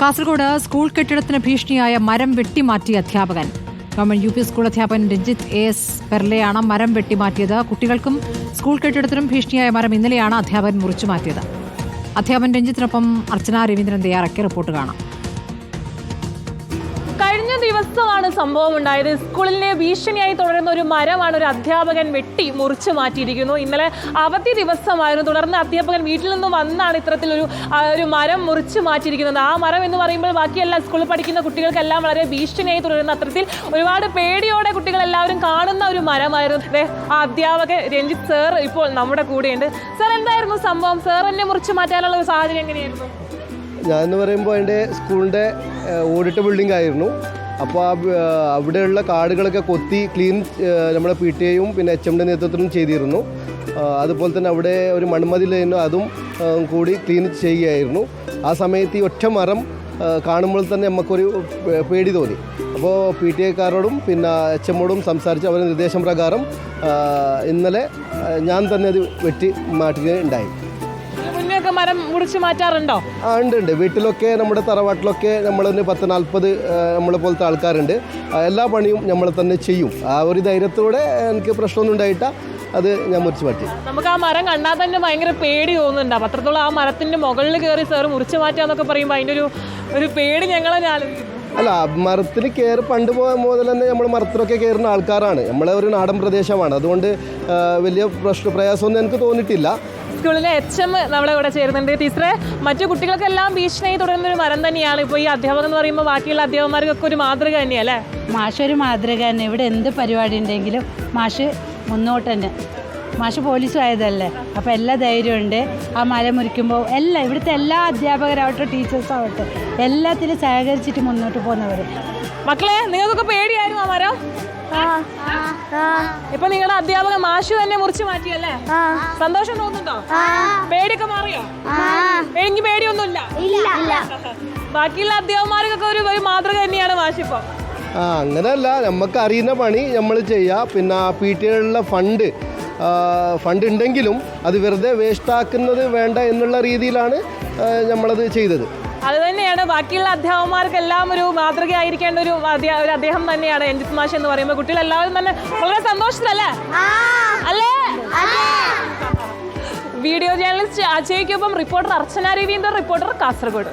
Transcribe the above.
Kasaragod school കെട്ടിടത്തിന് ഭീഷണിയായ മരം വെട്ടിമാറ്റിയ അധ്യാപകൻ. ഗവൺമെന്റ് യു പി സ്കൂൾ അധ്യാപകൻ രഞ്ജിത്ത് എസ് പെർലെയാണ് മരം വെട്ടിമാറ്റിയത്. കുട്ടികൾക്കും സ്കൂൾ കെട്ടിടത്തിനും ഭീഷണിയായ മരം ഇന്നലെയാണ് അധ്യാപകൻ മുറിച്ചു മാറ്റിയത് അധ്യാപകൻ രഞ്ജിത്തിനൊപ്പം അർച്ചന രവീന്ദ്രൻ തയ്യാറാക്കിയ റിപ്പോർട്ട് കാണാം. ദിവസമാണ് സംഭവം ഉണ്ടായത്. സ്കൂളിനെ ഭീഷണിയായി തുടരുന്ന ഒരു മരമാണ് ഒരു അധ്യാപകൻ വെട്ടി മുറിച്ചു മാറ്റിയിരിക്കുന്നു. ഇന്നലെ അവധി ദിവസമായിരുന്നു. തുടർന്ന് അധ്യാപകൻ വീട്ടിൽ നിന്ന് വന്നാണ് ഇത്തരത്തിലൊരു ഒരു ഒരു മരം മുറിച്ചു മാറ്റിയിരിക്കുന്നത്. ആ മരം എന്ന് പറയുമ്പോൾ ബാക്കിയെല്ലാം സ്കൂളിൽ പഠിക്കുന്ന കുട്ടികൾക്കെല്ലാം വളരെ ഭീഷണിയായി തുടരുന്ന അത്തരത്തിൽ ഒരുപാട് പേടിയോടെ കുട്ടികൾ എല്ലാവരും കാണുന്ന ഒരു മരമായിരുന്നു. ആ അധ്യാപകൻ രഞ്ജിത്ത് സർ ഇപ്പോൾ നമ്മുടെ കൂടെയുണ്ട്. സർ എന്തായിരുന്നു സംഭവം? സർ എന്നെ മുറിച്ചു മാറ്റാനുള്ള ഒരു സാഹചര്യം എങ്ങനെയായിരുന്നു? ഞാൻ എന്ന് പറയുമ്പോൾ എന്റെ സ്കൂളിന്റെ ഓഡിറ്റ് ബിൽഡിംഗ് ആയിരുന്നു. അപ്പോൾ ആ അവിടെയുള്ള കാടുകളൊക്കെ കൊത്തി ക്ലീൻ നമ്മുടെ പി ടി എയും പിന്നെ എച്ച് എമ്മിന്റെ നേതൃത്വത്തിലും ചെയ്തിരുന്നു. അതുപോലെ തന്നെ അവിടെ ഒരു മൺമതിലായിരുന്നു അതും കൂടി ക്ലീൻ ചെയ്യുകയായിരുന്നു. ആ സമയത്ത് ഈ ഒറ്റ മരം കാണുമ്പോൾ തന്നെ നമുക്കൊരു പേടി തോന്നി. അപ്പോൾ പി ടി എക്കാരോടും പിന്നെ എച്ച് എമ്മോടും സംസാരിച്ച് അവരുടെ നിർദ്ദേശം പ്രകാരം ഇന്നലെ ഞാൻ തന്നെ അത് വെട്ടി മാറ്റുകയുണ്ടായി. മരം മുറിച്ചു മാറ്റാറുണ്ടോ? ആ ഉണ്ട് ഉണ്ട്. വീട്ടിലൊക്കെ നമ്മുടെ തറവാട്ടിലൊക്കെ നമ്മൾ തന്നെ പത്ത് നാൽപ്പത് നമ്മളെ പോലത്തെ ആൾക്കാരുണ്ട്. എല്ലാ പണിയും നമ്മൾ തന്നെ ചെയ്യും. ആ ഒരു ധൈര്യത്തോടെ എനിക്ക് പ്രശ്നമൊന്നും ഉണ്ടായിട്ട അത് ഞാൻ മുറിച്ച് മാറ്റി. നമുക്ക് ആ മരം കണ്ടാൽ തന്നെ ഭയങ്കര പേടി തോന്നുന്നുണ്ട്. അത്രത്തോളം ആ മരത്തിന്റെ മുകളിൽ കയറി സാർ മുറിച്ചു മാറ്റാന്നൊക്കെ പറയുമ്പോൾ അതിന്റെ ഒരു ഒരു പേടി ഞങ്ങളെ ആലോചിക്കുന്നു അല്ല മരത്തിൽ കയറി പണ്ട് മുതൽ തന്നെ നമ്മൾ മരത്തിലൊക്കെ കയറുന്ന ആൾക്കാരാണ്. നമ്മളെ ഒരു നാടൻ പ്രദേശമാണ്. അതുകൊണ്ട് വലിയ പ്രശ്ന പ്രയാസമൊന്നും എനിക്ക് തോന്നിയിട്ടില്ല. സ്കൂളിലെ എച്ച് എം നമ്മളെ ഇവിടെ ചേരുന്നുണ്ട്. ടീച്ചറെ മറ്റു കുട്ടികൾക്കെല്ലാം ഭീഷണി തുടരുന്ന ഒരു മരം തന്നെയാണ് ഇപ്പോൾ ഈ അധ്യാപകൻ എന്ന് പറയുമ്പോൾ ബാക്കിയുള്ള അധ്യാപകന്മാർക്കൊക്കെ ഒരു മാതൃക തന്നെയല്ലേ മാഷ് ഒരു മാതൃക തന്നെ. ഇവിടെ എന്ത് പരിപാടി ഉണ്ടെങ്കിലും മാഷ് മുന്നോട്ട് തന്നെ മാഷ് പോലീസും ആയതല്ലേ? അപ്പോൾ എല്ലാ ധൈര്യമുണ്ട് ആ മല മുറിക്കുമ്പോൾ എല്ലാം ഇവിടുത്തെ എല്ലാ അധ്യാപകരാവട്ടെ ടീച്ചേഴ്സാവട്ടെ എല്ലാത്തിലും സഹകരിച്ചിട്ട് മുന്നോട്ട് പോകുന്നവർ മക്കളെ നിങ്ങൾക്കൊക്കെ പേടിയായിരുന്നു ആ മരം? ഇപ്പൊ നിങ്ങളുടെ അധ്യാപകൻ മാഷു തന്നെ മുറിച്ചു മാറ്റിയല്ലേ? സന്തോഷം തോന്നുന്നുണ്ടോ? പേടിയൊക്കെ മാറിയോ? എനിക്ക് പേടിയൊന്നുമില്ല. ബാക്കിയുള്ള അധ്യാപകന്മാർക്കൊക്കെ ഒരു ഒരു മാതൃക തന്നെയാണ് മാഷിപ്പോ ആ അങ്ങനെയല്ല. നമുക്ക് അറിയുന്ന പണി നമ്മൾ ചെയ്യുക പിന്നെ പി ടി ഫണ്ട് ഫണ്ട് ഉണ്ടെങ്കിലും അത് വെറുതെ വേസ്റ്റാക്കുന്നത് വേണ്ട എന്നുള്ള രീതിയിലാണ് നമ്മളത് ചെയ്തത്. അത് തന്നെയാണ്. ബാക്കിയുള്ള അധ്യാപകന്മാർക്കെല്ലാം ഒരു മാതൃകയായിരിക്കേണ്ട ഒരു ഒരു അദ്ദേഹം തന്നെയാണ് രഞ്ജിത് മാഷ് എന്ന് പറയുമ്പോൾ കുട്ടികൾ എല്ലാവരും തന്നെ വളരെ സന്തോഷത്തിലല്ലേ? അല്ലേ? വീഡിയോ ജേർണലിസ്റ്റ് അജയ്ക്കൊപ്പം റിപ്പോർട്ടർ അർച്ചന രവീന്ദ്രൻ റിപ്പോർട്ടർ കാസർഗോഡ്.